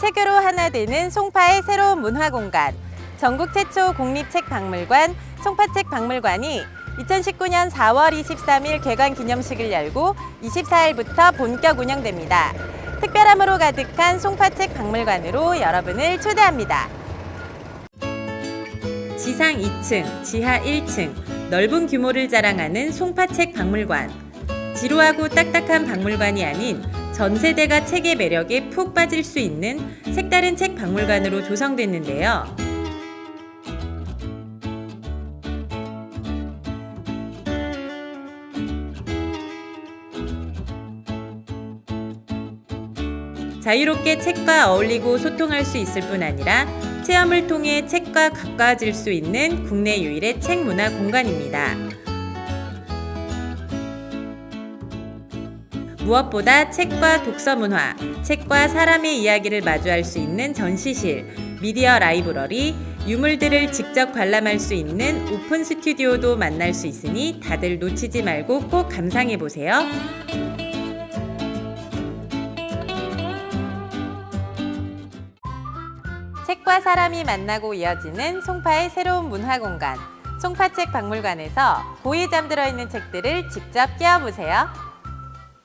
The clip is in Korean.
책으로 하나 되는 송파의 새로운 문화 공간. 전국 최초 공립책 박물관 송파책 박물관이 2019년 4월 23일 개관 기념식을 열고 24일부터 본격 운영됩니다. 특별함으로 가득한 송파책 박물관으로 여러분을 초대합니다. 지상 2층, 지하 1층, 넓은 규모를 자랑하는 송파책 박물관. 지루하고 딱딱한 박물관이 아닌 전 세대가 책의 매력에 푹 빠질 수 있는 색다른 책 박물관으로 조성됐는데요. 자유롭게 책과 어울리고 소통할 수 있을 뿐 아니라 체험을 통해 책과 가까워질 수 있는 국내 유일의 책 문화 공간입니다. 무엇보다 책과 독서 문화, 책과 사람의 이야기를 마주할 수 있는 전시실, 미디어 라이브러리, 유물들을 직접 관람할 수 있는 오픈 스튜디오도 만날 수 있으니 다들 놓치지 말고 꼭 감상해 보세요. 책과 사람이 만나고 이어지는 송파의 새로운 문화 공간, 송파책 박물관에서 고이 잠들어 있는 책들을 직접 깨워보세요.